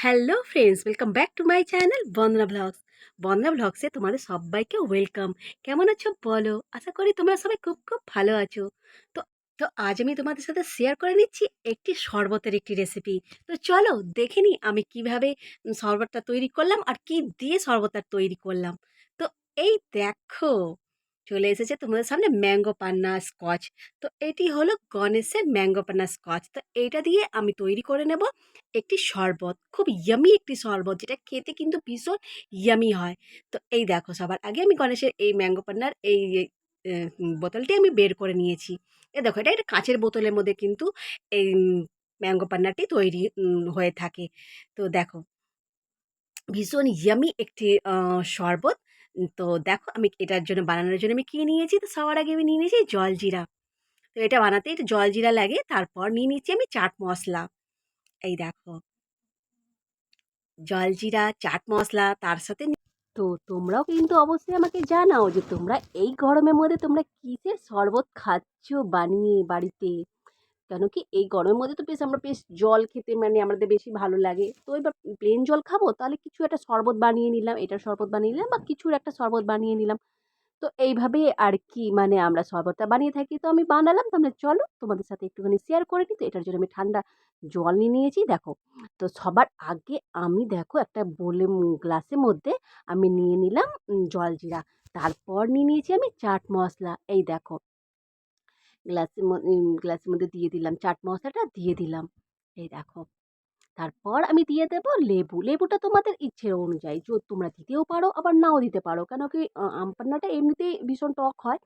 Hello friends welcome back to my channel Bandana blogs Bandana ব্লগসে তোমাদের সবাইকে welcome কেমন আছো বলো? আশা করি তোমরা সবাই খুব খুব ভালো আছো। তো তো আজ আমি তোমাদের সাথে শেয়ার করে নিচ্ছি একটি শরবতের একটি রেসিপি তো চলো দেখে নিই আমি কীভাবে শরবতটা তৈরি করলাম আর কি দিয়ে শরবতটা তৈরি করলাম। তো এই দেখো চলে এসেছে। তোমাদের সামনে ম্যাঙ্গো পান্না স্কচ তো এটি হলো গণেশের ম্যাঙ্গো পান্না স্কচ তো এইটা দিয়ে আমি তৈরি করে নেব একটি শরবত। খুব ইয়ামি একটি শরবত, যেটা খেতে কিন্তু ভীষণ ইয়ামি হয়। তো এই দেখো, সবার আগে আমি গণেশের এই ম্যাঙ্গো পান্নার এই বোতলটি আমি বের করে নিয়েছি। এ দেখো, এটা একটা কাঁচের বোতলের মধ্যে কিন্তু এই ম্যাঙ্গো পান্নাটি তৈরি হয়ে থাকে। তো দেখো, ভীষণ ইয়ামি একটি শরবত। তো দেখো আমি এটার জন্য বানানোর জন্য আমি কী নিয়েছি? তো সবার আগে আমি নিয়ে নিয়েছি জলজিরা তো এটা বানাতে একটু জলজিরা লাগে, তারপর নিয়ে নিচ্ছি আমি চাট মশলা এই দেখো। জলজিরা চাট মশলা তার সাথে তো তোমরাও কিন্তু অবশ্যই আমাকে জানাও যে তোমরা এই গরমের মধ্যে তোমরা কিসের শরবত খাচ্ছ বানিয়ে বাড়িতে? কেন কি এই গরমের মধ্যে তো বেশ আমরা বেশ জল খেতে মানে আমাদের বেশি ভালো লাগে। তো এবার প্লেন জল খাব তাহলে কিছু একটা শরবত বানিয়ে নিলাম এটার শরবত বানিয়ে নিলাম বা কিছুর একটা শরবত বানিয়ে নিলাম। তো এইভাবে আর কি মানে আমরা শরবতটা বানিয়ে থাকি। তো আমি বানালাম তাহলে চলো তোমাদের সাথে একটুখানি শেয়ার করে নিই। তো এটার জন্য আমি ঠান্ডা জল নিয়ে নিয়েছি দেখো। তো সবার আগে আমি দেখো একটা বলে গ্লাসের মধ্যে আমি নিয়ে নিলাম উম, জলজিরা তারপর নিয়ে নিয়েছি আমি চাট মশলা। এই দেখো গ্লাসের গ্লাসের মধ্যে দিয়ে দিলাম, চাট মশলাটা দিয়ে দিলাম। এই দেখো। তারপর আমি দিয়ে দেব লেবু। লেবুটা তোমাদের ইচ্ছে অনুযায়ী তোমরা দিতেও পারো, আবার নাও দিতে পারো। কেন কি আমপান্নাটা আম পান্নাটা এমনিতেই ভীষণ টক হয়।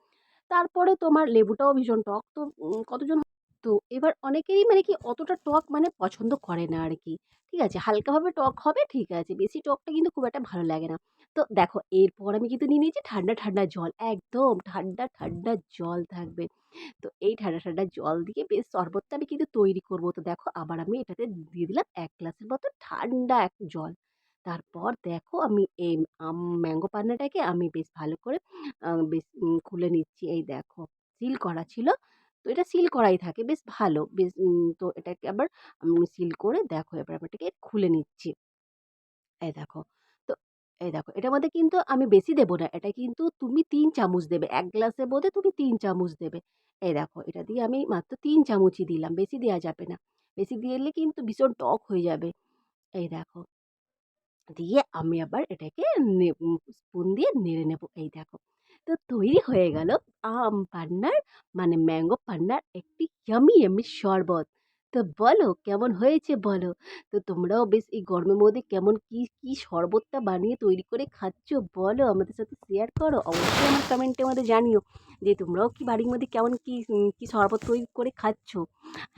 তারপরে তোমার লেবুটাও ভীষণ টক। তো কতজন তো এবার অনেকেরই মানে কি অতটা টক মানে পছন্দ করে না আর কি ঠিক আছে? হালকাভাবে টক হবে, ঠিক আছে। বেশি টকটা কিন্তু খুব একটা ভালো লাগে না। তো দেখো, এরপর আমি কিন্তু নিয়ে নিয়েছি ঠান্ডা ঠান্ডা জল। একদম ঠান্ডা ঠান্ডা জল থাকবে। তো এই ঠান্ডা ঠান্ডা জল দিয়ে বেশ শরবতটা আমি কিন্তু তৈরি করব। তো দেখো, আবার আমি এটাতে দিয়ে দিলাম এক গ্লাসের মতো ঠান্ডা এক জল। তারপর দেখো, আমি এই আম, ম্যাঙ্গো পান্নাটাকে আমি বেশ ভালো করে বেশ খুলে নিচ্ছি। এই দেখো, সিল করা ছিল। তো এটা সিল করাই থাকে। বেশ ভালো। বেশ তো এটাকে আবার সিল করে দেখো এবার আমি এটাকে খুলে নিচ্ছি। এই দেখো, তো এই দেখো, এটার মধ্যে কিন্তু আমি বেশি দেবো না। এটা কিন্তু তুমি তিন চামচ দেবে। এক গ্লাসের মধ্যে তুমি তিন চামচ দেবে। এই দেখো, এটা দিয়ে আমি মাত্র তিন চামচই দিলাম। বেশি দেওয়া যাবে না। বেশি দিলে কিন্তু ভীষণ টক হয়ে যাবে। এই দেখো, দিয়ে আমি আবার এটাকে স্পুন দিয়ে নেড়ে নেব। এই দেখো তো তৈরি হয়ে গেল আম পান্নার মানে ম্যাঙ্গো পান্নার একটি ইয়ামি ইয়ামি শরবত। তো বলো কেমন হয়েছে বলো তো তোমরাও বেশ এই গরমের মধ্যে কেমন কি কি শরবতটা বানিয়ে তৈরি করে খাচ্ছ বলো আমাদের সাথে শেয়ার করো অবশ্যই আমার কমেন্টের মধ্যে জানিও যে তোমরাও কি বাড়ির মধ্যে কেমন কি কি শরবত তৈরি করে খাচ্ছ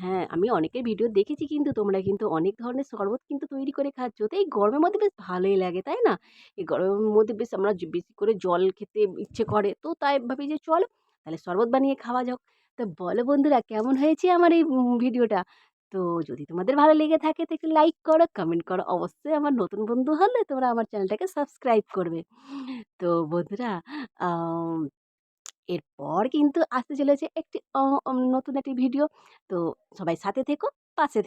হ্যাঁ, আমি অনেকের ভিডিও দেখেছি কিন্তু তোমরা কিন্তু অনেক ধরনের শরবত কিন্তু তৈরি করে খাচ্ছ। তো এই গরমের মধ্যে বেশ ভালোই লাগে, তাই না? এই গরমের মধ্যে বেশ আমরা বেশি করে জল খেতে ইচ্ছে করে। তো তাই ভাবি যে চলো তাহলে শরবত বানিয়ে খাওয়া যাক। তো বলো বন্ধুরা কেমন হয়েছে আমার এই ভিডিওটা? তো যদি তোমাদের ভালো লেগে থাকে তো একটু লাইক করো, কমেন্ট করো। অবশ্যই আমার নতুন বন্ধু হলে তোমরা আমার চ্যানেলটাকে সাবস্ক্রাইব করবে। তো বন্ধুরা এরপর কিন্তু আসতে চলেছে একটি নতুন একটি ভিডিও। তো সবাই সাথে থেকো, পাশে থেকো।